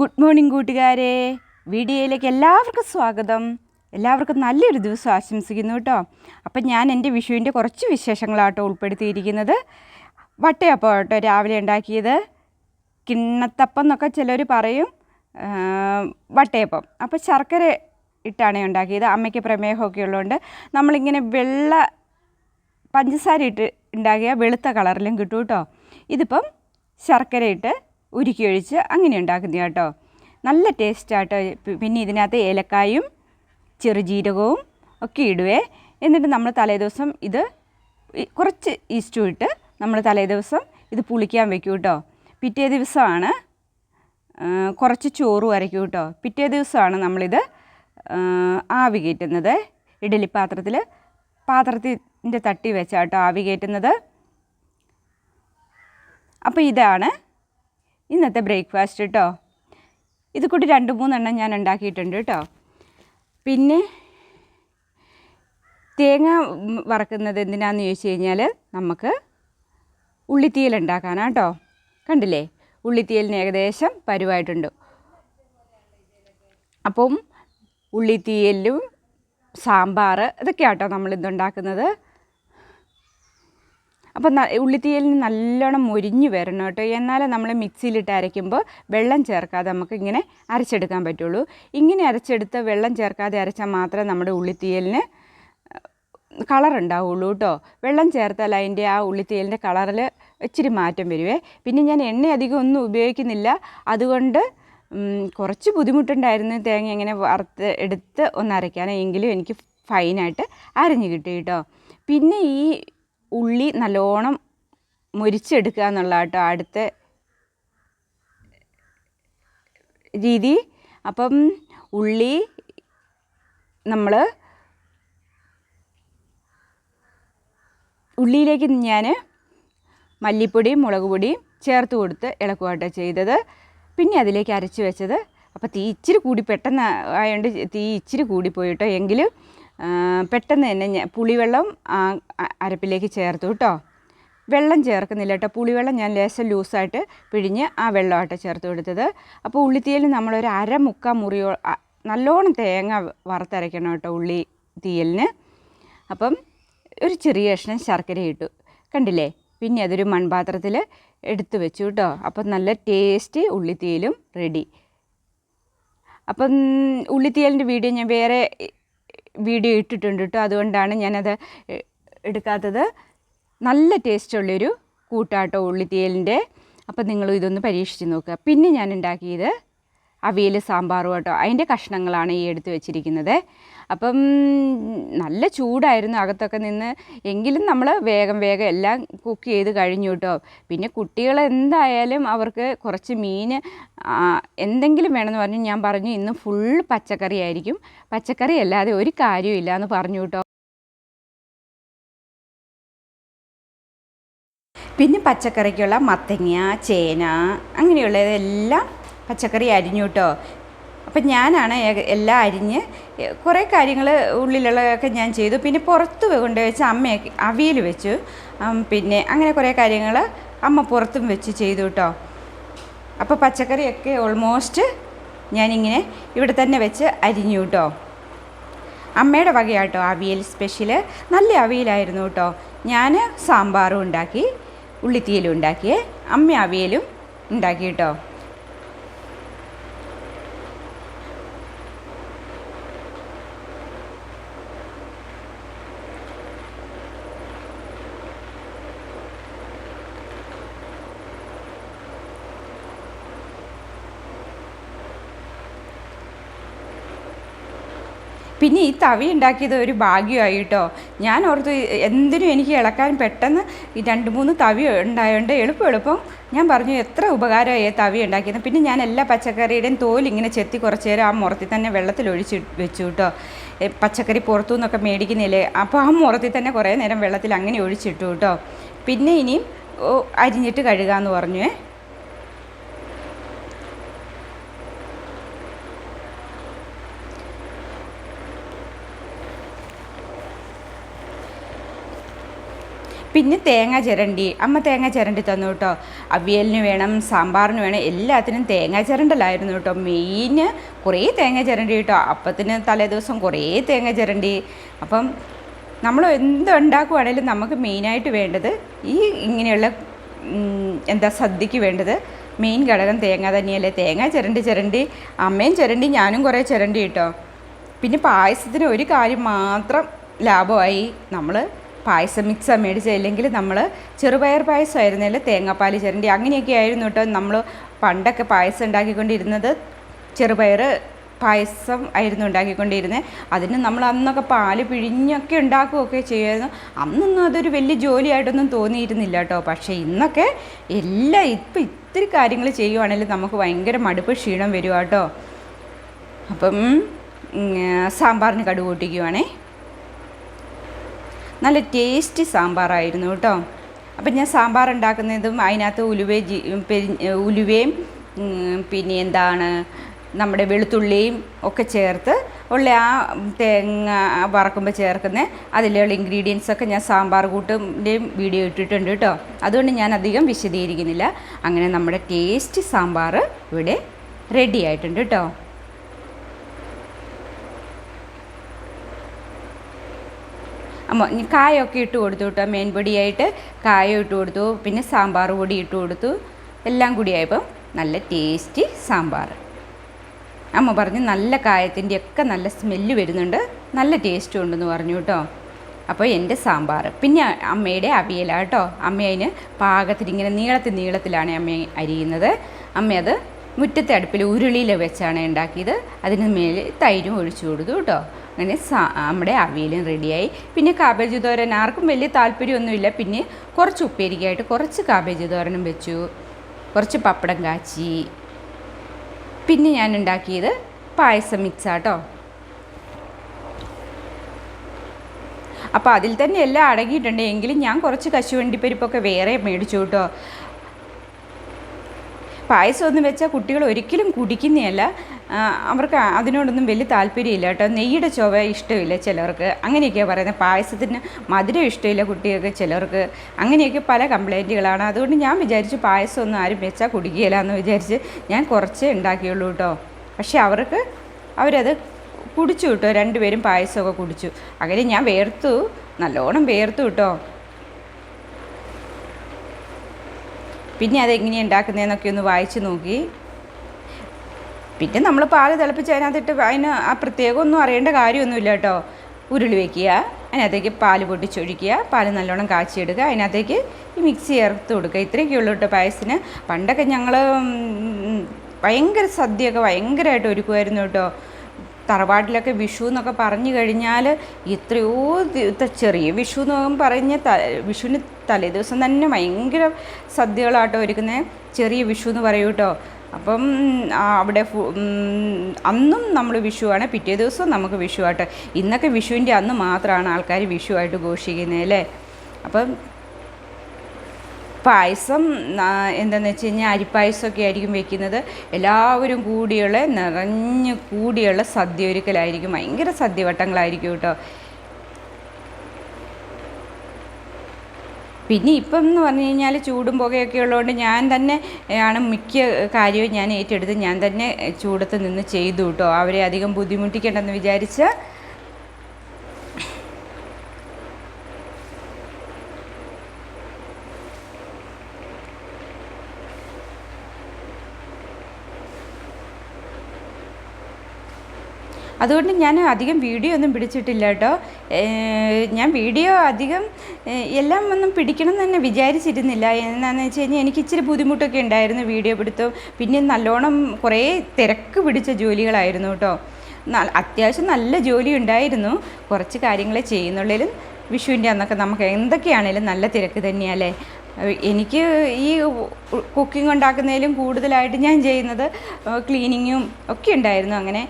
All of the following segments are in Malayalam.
ഗുഡ് മോർണിംഗ് കൂട്ടുകാരെ. വീഡിയോയിലേക്ക് എല്ലാവർക്കും സ്വാഗതം. എല്ലാവർക്കും നല്ലൊരു ദിവസം ആശംസിക്കുന്നു കേട്ടോ. അപ്പം ഞാൻ എന്റെ വിഷുവിന്റെ കുറച്ച് വിശേഷങ്ങളാട്ടോ ഉൾപ്പെടുത്തിയിരിക്കുന്നത്. വട്ടയപ്പം കേട്ടോ രാവിലെ ഉണ്ടാക്കിയത്. കിണ്ണത്തപ്പം എന്നൊക്കെ ചിലർ പറയും. വട്ടയപ്പം. അപ്പോൾ ശർക്കര ഇട്ടാണ് ഉണ്ടാക്കിയത്. അമ്മയ്ക്ക് പ്രമേഹമൊക്കെ ഉള്ളതുകൊണ്ട് നമ്മളിങ്ങനെ വെള്ള പഞ്ചസാര ഇട്ട് ഉണ്ടാക്കിയ വെളുത്ത കളറിലും കിട്ടും കേട്ടോ. ഇതിപ്പം ശർക്കര ഇട്ട് ഉരുക്കി ഒഴിച്ച് അങ്ങനെ ഉണ്ടാക്കുന്നത് കേട്ടോ. നല്ല ടേസ്റ്റാട്ടോ പിന്നെ ഇതിനകത്ത് ഏലക്കായും ചെറുജീരകവും ഒക്കെ ഇടുവേ. എന്നിട്ട് നമ്മൾ തലേദിവസം ഇത് കുറച്ച് ഈസ്റ്റും ഇട്ട് നമ്മൾ തലേദിവസം ഇത് പുളിക്കാൻ വെക്കും കേട്ടോ. പിറ്റേ ദിവസമാണ് കുറച്ച് ചോറ് അരയ്ക്കും കേട്ടോ. പിറ്റേ ദിവസമാണ് നമ്മളിത് ആവി കയറ്റുന്നത്. ഇഡലി പാത്രത്തിൽ പാത്രത്തിന്റെ തട്ടി വെച്ചാട്ടോ ആവി കയറ്റുന്നത്. അപ്പോൾ ഇതാണ് ഇന്നത്തെ ബ്രേക്ക്ഫാസ്റ്റ് കേട്ടോ ഇത് കൂട്ടി രണ്ട് മൂന്നെണ്ണം ഞാൻ ഉണ്ടാക്കിയിട്ടുണ്ട് കേട്ടോ പിന്നെ തേങ്ങ വറക്കുന്നത് എന്തിനാന്ന് ചോദിച്ചു കഴിഞ്ഞാൽ നമുക്ക് ഉള്ളിത്തീയൽ ഉണ്ടാക്കാനാണ് കേട്ടോ കണ്ടില്ലേ? ഉള്ളിത്തീയലിന് ഏകദേശം പരുവായിട്ടുണ്ട്. അപ്പം ഉള്ളിത്തീയലും സാമ്പാർ ഇതൊക്കെയാട്ടോ നമ്മൾ നമ്മളിത് ഉണ്ടാക്കുന്നത് അപ്പം ന ഉള്ളിത്തീയലിന് നല്ലോണം മൊരിഞ്ഞ് വരണം കേട്ടോ. എന്നാലേ നമ്മൾ മിക്സിയിലിട്ട് അരയ്ക്കുമ്പോൾ വെള്ളം ചേർക്കാതെ നമുക്ക് ഇങ്ങനെ അരച്ചെടുക്കാൻ പറ്റുള്ളൂ. ഇങ്ങനെ അരച്ചെടുത്ത് വെള്ളം ചേർക്കാതെ അരച്ചാൽ മാത്രമേ നമ്മുടെ ഉള്ളിത്തീയലിന് കളർ ഉണ്ടാവുള്ളൂ കേട്ടോ. വെള്ളം ചേർത്താൽ അതിന്റെ ആ ഉള്ളിത്തീയലിന്റെ കളറിൽ ഇച്ചിരി മാറ്റം വരുവേ. പിന്നെ ഞാൻ എണ്ണ അധികം ഒന്നും ഉപയോഗിക്കുന്നില്ല. അതുകൊണ്ട് കുറച്ച് ബുദ്ധിമുട്ടുണ്ടായിരുന്നു തേങ്ങ ഇങ്ങനെ വറുത്ത് എടുത്ത് ഒന്ന് അരയ്ക്കാനെങ്കിലും എനിക്ക് ഫൈനായിട്ട് അരഞ്ഞ് കിട്ടി കേട്ടോ. പിന്നെ ഈ ഉള്ളി നല്ലോണം മുരിച്ചെടുക്കുക എന്നുള്ള കേട്ടോ അടുത്ത രീതി. അപ്പം ഉള്ളി നമ്മൾ ഉള്ളിയിലേക്ക് ഞാൻ മല്ലിപ്പൊടിയും മുളക് പൊടിയും ചേർത്ത് കൊടുത്ത് ഇളക്കുവാട്ടോ ചെയ്തത്. പിന്നെ അതിലേക്ക് അരച്ച് വെച്ചത്. അപ്പോൾ തീ ഇച്ചിരി കൂടി പെട്ടെന്ന് ആയതുകൊണ്ട് തീ ഇച്ചിരി കൂടിപ്പോയിട്ടോ എങ്കിലും പെട്ടെന്ന് തന്നെ ഞാൻ പുളിവെള്ളം അരപ്പിലേക്ക് ചേർത്തു കേട്ടോ. വെള്ളം ചേർക്കുന്നില്ല കേട്ടോ. പുളിവെള്ളം ഞാൻ ലേശം ലൂസായിട്ട് പിഴിഞ്ഞ് ആ വെള്ളമായിട്ട് ചേർത്ത് കൊടുത്തത്. അപ്പോൾ ഉള്ളിത്തീയൽ നമ്മളൊരു അര മുക്കാ മുറിയോ നല്ലോണം തേങ്ങ വറുത്തരയ്ക്കണം കേട്ടോ ഉള്ളി തീയലിന്. അപ്പം ഒരു ചെറിയ കഷ്ണം ശർക്കര ഇട്ടു. കണ്ടില്ലേ? പിന്നെ അതൊരു മൺപാത്രത്തിൽ എടുത്തു വെച്ചു കേട്ടോ. അപ്പം നല്ല ടേസ്റ്റ് ഉള്ളിത്തീയലും റെഡി. അപ്പം ഉള്ളിത്തീയലിന്റെ വീഡിയോ ഞാൻ വേറെ വീഡിയോ ഇട്ടിട്ടുണ്ട് കേട്ടോ അതുകൊണ്ടാണ് ഞാനത് എടുക്കാത്തത്. നല്ല ടേസ്റ്റുള്ളൊരു കൂട്ടാട്ടോ ഉള്ളിത്തേലിന്റെ അപ്പം നിങ്ങൾ ഇതൊന്ന് പരീക്ഷിച്ച് നോക്കുക. പിന്നെ ഞാൻ ഉണ്ടാക്കിയത് അവിയൽ സാമ്പാറും കേട്ടോ. അതിന്റെ കഷ്ണങ്ങളാണ് ഈ എടുത്തു വെച്ചിരിക്കുന്നത്. അപ്പം നല്ല ചൂടായിരുന്നു അകത്തൊക്കെ നിന്ന്. എങ്കിലും നമ്മൾ വേഗം വേഗം എല്ലാം കുക്ക് ചെയ്ത് കഴിഞ്ഞു കേട്ടോ. പിന്നെ കുട്ടികൾ എന്തായാലും അവർക്ക് കുറച്ച് മീൻ എന്തെങ്കിലും വേണമെന്ന് പറഞ്ഞു. ഞാൻ പറഞ്ഞു ഇന്ന് ഫുൾ പച്ചക്കറി ആയിരിക്കും. പച്ചക്കറി അല്ലാതെ ഒരു കാര്യമില്ല എന്ന് പറഞ്ഞു കേട്ടോ. പിന്നെ പച്ചക്കറിക്കുള്ള മത്തങ്ങ ചേന അങ്ങനെയുള്ളതെല്ലാം പച്ചക്കറി അരിഞ്ഞു കേട്ടോ. അപ്പം ഞാനാണ് എല്ലാം അരിഞ്ഞ് കുറേ കാര്യങ്ങൾ ഉള്ളിലുള്ളതൊക്കെ ഞാൻ ചെയ്തു. പിന്നെ പുറത്ത് കൊണ്ട് വെച്ച് അമ്മയൊക്കെ അവിയൽ വെച്ചു. പിന്നെ അങ്ങനെ കുറേ കാര്യങ്ങൾ അമ്മ പുറത്തും വെച്ച് ചെയ്തു കേട്ടോ. അപ്പോൾ പച്ചക്കറിയൊക്കെ ഓൾമോസ്റ്റ് ഞാനിങ്ങനെ ഇവിടെ തന്നെ വെച്ച് അരിഞ്ഞു കേട്ടോ. അമ്മയുടെ വകയാട്ടോ അവിയൽ സ്പെഷ്യൽ നല്ല അവിയലായിരുന്നു കേട്ടോ. ഞാൻ സാമ്പാറും ഉണ്ടാക്കി ഉള്ളിത്തീയലും ഉണ്ടാക്കിയേ അമ്മ അവിയലും ഉണ്ടാക്കി കേട്ടോ. പിന്നെ ഈ തവി ഉണ്ടാക്കിയത് ഒരു ഭാഗ്യമായി കേട്ടോ ഞാൻ ഓർത്ത് എന്തിനും എനിക്ക് ഇളക്കാൻ പെട്ടെന്ന് ഈ രണ്ട് മൂന്ന് തവി ഉണ്ടായതുകൊണ്ട് എളുപ്പം എളുപ്പം ഞാൻ പറഞ്ഞു എത്ര ഉപകാരമായി തവി ഉണ്ടാക്കിയത്. പിന്നെ ഞാൻ എല്ലാ പച്ചക്കറിയുടെയും തോൽ ഇങ്ങനെ ചെത്തി കുറച്ച് നേരം ആ മുറത്തിൽ തന്നെ വെള്ളത്തിൽ ഒഴിച്ച് വെച്ചു കേട്ടോ പച്ചക്കറി പുറത്തു നിന്നൊക്കെ മേടിക്കുന്നില്ലേ? അപ്പോൾ ആ മുറത്തിൽ തന്നെ കുറേ നേരം വെള്ളത്തിൽ അങ്ങനെ ഒഴിച്ചിട്ടു കേട്ടോ പിന്നെ ഇനിയും അരിഞ്ഞിട്ട് കഴുകാമെന്ന് പറഞ്ഞേ പിന്നെ തേങ്ങ ചിരണ്ടി. അമ്മ തേങ്ങ ചിരണ്ടി തന്നു കേട്ടോ. അവിയലിന് വേണം സാമ്പാറിന് വേണം എല്ലാത്തിനും തേങ്ങ ചിരണ്ടലായിരുന്നു കേട്ടോ. മെയിൻ കുറേ തേങ്ങ ചിരണ്ടി കേട്ടോ. അപ്പത്തിന് തലേ ദിവസം കുറേ തേങ്ങ ചിരണ്ടി. അപ്പം നമ്മൾ എന്തുണ്ടാക്കുവാണേലും നമുക്ക് മെയിനായിട്ട് വേണ്ടത് ഈ ഇങ്ങനെയുള്ള എന്താ സദ്യക്ക് വേണ്ടത് മെയിൻ ഘടകം തേങ്ങ തന്നെയല്ലേ. തേങ്ങ ചിരണ്ടി ചിരണ്ടി അമ്മയും ചിരണ്ടി ഞാനും കുറേ ചിരണ്ടി കേട്ടോ. പിന്നെ പായസത്തിന് ഒരു കാര്യം മാത്രം ലാഭമായി. നമ്മൾ പായസം മിക്സ് മേടിച്ചില്ലെങ്കിൽ നമ്മൾ ചെറുപയർ പായസമായിരുന്നല്ലേ? തേങ്ങാപ്പാൽ ചിരണ്ടി അങ്ങനെയൊക്കെ ആയിരുന്നു കേട്ടോ. നമ്മൾ പണ്ടൊക്കെ പായസം ഉണ്ടാക്കിക്കൊണ്ടിരുന്നത് ചെറുപയർ പായസം ആയിരുന്നു ഉണ്ടാക്കിക്കൊണ്ടിരുന്നത്. അതിന് നമ്മൾ അന്നൊക്കെ പാൽ പിഴിഞ്ഞൊക്കെ ഉണ്ടാക്കുകയൊക്കെ ചെയ്യുമായിരുന്നു. അന്നൊന്നും അതൊരു വലിയ ജോലിയായിട്ടൊന്നും തോന്നിയിരുന്നില്ല കേട്ടോ. പക്ഷേ ഇന്നൊക്കെ എല്ലാം ഇപ്പം ഇത്തിരി കാര്യങ്ങൾ ചെയ്യുവാണെങ്കിൽ നമുക്ക് ഭയങ്കര മടുപ്പ് ക്ഷീണം കേട്ടോ. അപ്പം സാമ്പാറിന് പൊട്ടിക്കുവാണേ. നല്ല ടേസ്റ്റി സാമ്പാറായിരുന്നു കേട്ടോ. അപ്പം ഞാൻ സാമ്പാർ ഉണ്ടാക്കുന്നതും അതിനകത്ത് ഉലുവേ ജി ഉലുവയും പിന്നെ എന്താണ് നമ്മുടെ വെളുത്തുള്ളിയും ഒക്കെ ചേർത്ത് ഉള്ള ആ തേങ്ങ വറക്കുമ്പോൾ ചേർക്കുന്ന അതിലുള്ള ഇൻഗ്രീഡിയൻസ് ഒക്കെ ഞാൻ സാമ്പാർ കൂട്ടിന്റെയും വീഡിയോ ഇട്ടിട്ടുണ്ട് കേട്ടോ. അതുകൊണ്ട് ഞാൻ അധികം വിശദീകരിക്കുന്നില്ല. അങ്ങനെ നമ്മുടെ ടേസ്റ്റി സാമ്പാർ ഇവിടെ റെഡി ആയിട്ടുണ്ട് കേട്ടോ അമ്മ ഇനി കായൊക്കെ ഇട്ട് കൊടുത്തു കേട്ടോ. മേൻപൊടിയായിട്ട് കായം ഇട്ട് കൊടുത്തു. പിന്നെ സാമ്പാർ പൊടി ഇട്ട് കൊടുത്തു. എല്ലാം കൂടിയായപ്പോൾ നല്ല ടേസ്റ്റി സാമ്പാർ. അമ്മ പറഞ്ഞു നല്ല കായത്തിന്റെ ഒക്കെ നല്ല സ്മെല്ല് വരുന്നുണ്ട്. നല്ല ടേസ്റ്റും ഉണ്ടെന്ന് പറഞ്ഞു കേട്ടോ. അപ്പോൾ എന്റെ സാമ്പാർ. പിന്നെ അമ്മയുടെ അവിയല കേട്ടോ അമ്മ അതിന് പാകത്തിന് ഇങ്ങനെ നീളത്തിൽ നീളത്തിലാണ് അമ്മ അരിയുന്നത്. അമ്മ അത് മുറ്റത്തെ അടുപ്പിൽ ഉരുളിയിൽ വെച്ചാണ് ഉണ്ടാക്കിയത്. അതിന് മേലെ തൈരും ഒഴിച്ചു കൊടുത്തു കേട്ടോ. അങ്ങനെ നമ്മുടെ അവിയലും റെഡിയായി പിന്നെ കാബേജ് തോരൻ ആർക്കും വലിയ താല്പര്യമൊന്നുമില്ല. പിന്നെ കുറച്ച് ഉപ്പേരിക്കായിട്ട് കുറച്ച് കാബേജ് തോരനും വെച്ചു. കുറച്ച് പപ്പടം കാച്ചി. പിന്നെ ഞാൻ ഉണ്ടാക്കിയത് പായസം മിക്സാട്ടോ അപ്പോൾ അതിൽ തന്നെ എല്ലാം അടങ്ങിയിട്ടുണ്ട്. എങ്കിലും ഞാൻ കുറച്ച് കശുവണ്ടിപ്പരിപ്പൊക്കെ വേറെ മേടിച്ചു കേട്ടോ. പായസം ഒന്നും വെച്ചാൽ കുട്ടികൾ ഒരിക്കലും കുടിക്കുന്നതല്ല അവർക്ക് അതിനോടൊന്നും വലിയ താല്പര്യമില്ല കേട്ടോ. നെയ്യുടെ ചുവ ഇഷ്ടമില്ല ചിലർക്ക് അങ്ങനെയൊക്കെയാണ് പറയുന്നത്. പായസത്തിന് മധുരം ഇഷ്ടമില്ല കുട്ടികൾക്ക് ചിലർക്ക് അങ്ങനെയൊക്കെ പല കംപ്ലൈന്റുകളാണ് അതുകൊണ്ട് ഞാൻ വിചാരിച്ചു പായസം ഒന്നും ആരും വെച്ചാൽ കുടിക്കുകയില്ല എന്ന് വിചാരിച്ച് ഞാൻ കുറച്ചേ ഉണ്ടാക്കിയുള്ളൂ കേട്ടോ. പക്ഷേ അവർക്ക് അവരത് കുടിച്ചു കേട്ടോ. രണ്ടുപേരും പായസമൊക്കെ കുടിച്ചു. അങ്ങനെ ഞാൻ വേർത്തു. നല്ലോണം വേർത്തു കേട്ടോ. പിന്നെ അതെങ്ങനെയാണ് ഉണ്ടാക്കുന്നതെന്നൊക്കെ ഒന്ന് വായിച്ച് നോക്കി. പിന്നെ നമ്മൾ പാൽ തിളപ്പിച്ച് അതിനകത്തിട്ട് അതിന് ആ പ്രത്യേകം ഒന്നും അറിയേണ്ട കാര്യമൊന്നുമില്ല കേട്ടോ. ഉരുളി വയ്ക്കുക അതിനകത്തേക്ക് പാൽ പൊട്ടിച്ചൊഴിക്കുക പാൽ നല്ലോണം കാച്ചിയെടുക്കുക അതിനകത്തേക്ക് ഈ മിക്സി ചേർത്ത് കൊടുക്കുക. ഇത്രയൊക്കെ ഉള്ളൂ കേട്ടോ പായസത്തിന്. പണ്ടൊക്കെ ഞങ്ങൾ ഭയങ്കര സദ്യയൊക്കെ ഭയങ്കരമായിട്ട് ഒരുക്കുമായിരുന്നു കേട്ടോ. തറവാട്ടിലൊക്കെ വിഷു എന്നൊക്കെ പറഞ്ഞു കഴിഞ്ഞാൽ എത്രയോ ചെറിയ വിഷു എന്ന് പറഞ്ഞ് വിഷുവിന് തലേ ദിവസം തന്നെ ഭയങ്കര സദ്യകളാട്ടോ ഒരുക്കുന്നത് ചെറിയ വിഷു എന്ന് പറയൂ കേട്ടോ. അപ്പം അവിടെ അന്നും നമ്മൾ വിഷുവാണ് പിറ്റേ ദിവസവും നമുക്ക് വിഷുവായിട്ട് ഇന്നൊക്കെ വിഷുവിന്റെ അന്ന് മാത്രമാണ് ആൾക്കാർ വിഷുവായിട്ട് ഘോഷിക്കുന്നത് അല്ലേ? അപ്പം പായസം എന്താണെന്ന് വെച്ച് കഴിഞ്ഞാൽ അരിപ്പായസമൊക്കെ ആയിരിക്കും വെക്കുന്നത്. എല്ലാവരും കൂടിയുള്ള നിറഞ്ഞ് കൂടിയുള്ള സദ്യ ഒരുക്കലായിരിക്കും. ഭയങ്കര സദ്യവട്ടങ്ങളായിരിക്കും കേട്ടോ. പിന്നെ ഇപ്പം എന്ന് പറഞ്ഞു കഴിഞ്ഞാൽ ചൂടും പുകയൊക്കെ ഉള്ളതുകൊണ്ട് ഞാൻ തന്നെ ആണ് മിക്ക കാര്യവും ഞാൻ ഏറ്റെടുത്ത് ഞാൻ തന്നെ ചൂടത്ത് നിന്ന് ചെയ്തു കേട്ടോ അവരെ അധികം ബുദ്ധിമുട്ടിക്കേണ്ടെന്ന് വിചാരിച്ച് അതുകൊണ്ട് ഞാൻ അധികം വീഡിയോ ഒന്നും പിടിച്ചിട്ടില്ല കേട്ടോ. ഞാൻ വീഡിയോ അധികം എല്ലാം ഒന്നും പിടിക്കണം എന്ന് തന്നെ വിചാരിച്ചിരുന്നില്ല. എന്നാന്ന് വെച്ച് കഴിഞ്ഞാൽ എനിക്ക് ഇച്ചിരി ബുദ്ധിമുട്ടൊക്കെ ഉണ്ടായിരുന്നു വീഡിയോ പിടുത്തം. പിന്നെ നല്ലോണം കുറേ തിരക്ക് പിടിച്ച ജോലികളായിരുന്നു കേട്ടോ. അത്യാവശ്യം നല്ല ജോലി ഉണ്ടായിരുന്നു. കുറച്ച് കാര്യങ്ങളെ ചെയ്യുന്നുള്ളിലും വിഷുവിന്റെ അന്നൊക്കെ നമുക്ക് എന്തൊക്കെയാണേലും നല്ല തിരക്ക് തന്നെയല്ലേ. എനിക്ക് ഈ കുക്കിംഗ് ഉണ്ടാക്കുന്നതിലും കൂടുതലായിട്ട് ഞാൻ ചെയ്യുന്നത് ക്ലീനിങ്ങും ഒക്കെ ഉണ്ടായിരുന്നു. അങ്ങനെ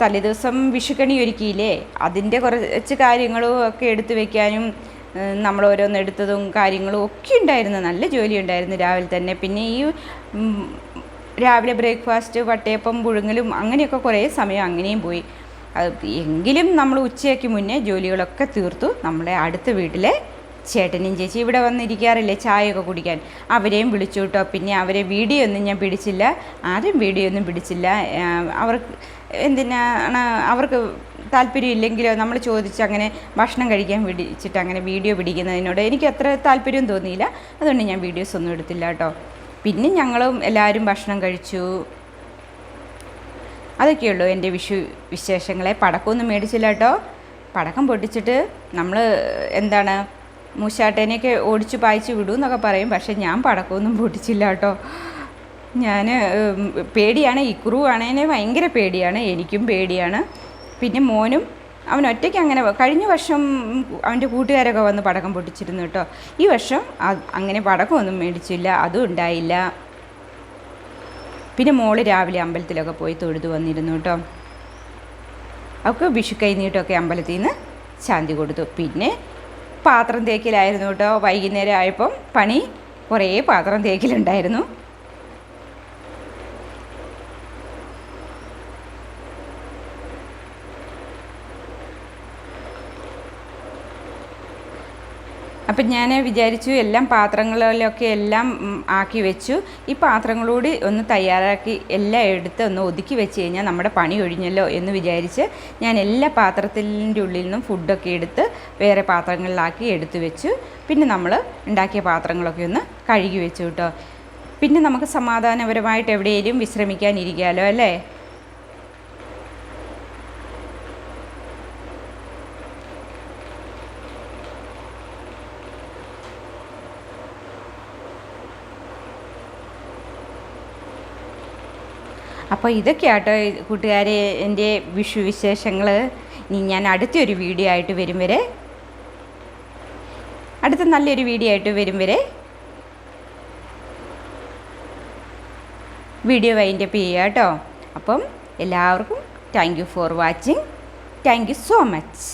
തലേദിവസം വിഷുക്കണി ഒരുക്കിയില്ലേ? അതിന്റെ കുറച്ച് കാര്യങ്ങളും ഒക്കെ എടുത്തു വെക്കാനും ഏഹ് നമ്മൾ ഓരോന്ന് എടുത്തതും കാര്യങ്ങളും ഒക്കെ ഉണ്ടായിരുന്നു. നല്ല ജോലി ഉണ്ടായിരുന്നു രാവിലെ തന്നെ. പിന്നെ ഈ രാവിലെ ബ്രേക്ക്ഫാസ്റ്റ് വട്ടയപ്പം പുഴുങ്ങലും അങ്ങനെയൊക്കെ കുറേ സമയം അങ്ങനെയും പോയി. അത് എങ്കിലും നമ്മൾ ഉച്ചയ്ക്ക് മുന്നേ ജോലികളൊക്കെ തീർത്തു. നമ്മുടെ അടുത്ത വീട്ടിലെ ചേട്ടനും ചേച്ചി ഇവിടെ വന്നിരിക്കാറില്ലേ ചായയൊക്കെ കുടിക്കാൻ. അവരെയും വിളിച്ചു കേട്ടോ. പിന്നെ അവരെ വീഡിയോ ഒന്നും ഞാൻ പിടിച്ചില്ല. ആരും വീഡിയോ ഒന്നും പിടിച്ചില്ല. അവർക്ക് എന്തിനാണ് അവർക്ക് താല്പര്യം ഇല്ലെങ്കിലോ നമ്മൾ ചോദിച്ച് അങ്ങനെ ഭക്ഷണം കഴിക്കാൻ പിടിച്ചിട്ട് അങ്ങനെ വീഡിയോ പിടിക്കുന്നതിനോട് എനിക്ക് അത്ര താല്പര്യം തോന്നിയില്ല. അതുകൊണ്ട് ഞാൻ വീഡിയോസ് ഒന്നും എടുത്തില്ല കേട്ടോ. പിന്നെ ഞങ്ങളും എല്ലാവരും ഭക്ഷണം കഴിച്ചു. അതൊക്കെയുള്ളൂ എന്റെ വിഷു വിശേഷങ്ങളെ. പടക്കമൊന്നും മേടിച്ചില്ല കേട്ടോ. പടക്കം പൊട്ടിച്ചിട്ട് നമ്മൾ എന്താണ് മൂശാട്ടേനെയൊക്കെ ഓടിച്ച് പായിച്ച് വിടും എന്നൊക്കെ പറയും. പക്ഷേ ഞാൻ പടക്കമൊന്നും പൊട്ടിച്ചില്ല കേട്ടോ. ഞാൻ പേടിയാണ്. ഇക്കുറു ആണേനെ ഭയങ്കര പേടിയാണ്. എനിക്കും പേടിയാണ്. പിന്നെ മോനും അവൻ ഒറ്റയ്ക്ക് അങ്ങനെ കഴിഞ്ഞ വർഷം അവന്റെ കൂട്ടുകാരൊക്കെ വന്ന് പടക്കം പൊട്ടിച്ചിരുന്നു കേട്ടോ. ഈ വർഷം അങ്ങനെ പടക്കമൊന്നും മേടിച്ചില്ല. അതും ഉണ്ടായില്ല. പിന്നെ മോൾ രാവിലെ അമ്പലത്തിലൊക്കെ പോയി തൊഴുതു വന്നിരുന്നു കേട്ടോ. അവൾക്ക് വിഷു കൈനീട്ടമൊക്കെ അമ്പലത്തിൽ നിന്ന് ശാന്തി കൊടുത്തു. പിന്നെ പാത്രം തേക്കിലായിരുന്നു കേട്ടോ. വൈകുന്നേരം ആയപ്പം പണി കുറേ പാത്രം തേക്കിലുണ്ടായിരുന്നു. അപ്പം ഞാൻ വിചാരിച്ചു എല്ലാം പാത്രങ്ങളിലൊക്കെ എല്ലാം ആക്കി വെച്ചു. ഈ പാത്രങ്ങളോട് ഒന്ന് തയ്യാറാക്കി എല്ലാം എടുത്ത് ഒന്ന് ഒതുക്കി വെച്ച് കഴിഞ്ഞാൽ നമ്മുടെ പണി ഒഴിഞ്ഞല്ലോ എന്ന് വിചാരിച്ച് ഞാൻ എല്ലാ പാത്രത്തിന്റെ ഉള്ളിൽ നിന്നും ഫുഡൊക്കെ എടുത്ത് വേറെ പാത്രങ്ങളിലാക്കി എടുത്തു വെച്ചു. പിന്നെ നമ്മൾ ഉണ്ടാക്കിയ പാത്രങ്ങളൊക്കെ ഒന്ന് കഴുകി വെച്ചു കേട്ടോ. പിന്നെ നമുക്ക് സമാധാനപരമായിട്ട് എവിടെയെങ്കിലും വിശ്രമിക്കാനിരിക്കാമല്ലോ അല്ലേ? അപ്പോൾ ഇതൊക്കെയാട്ടോ കൂട്ടുകാരെ എന്റെ വിഷു വിശേഷങ്ങൾ ഇനി ഞാൻ അടുത്തൊരു വീഡിയോ ആയിട്ട് വരും വരെ. അടുത്ത നല്ലൊരു വീഡിയോ ആയിട്ട് വരും വരെ. വീഡിയോ വൈൻഡപ്പ് ചെയ്യുക കേട്ടോ. അപ്പം എല്ലാവർക്കും thank you for watching thank you so much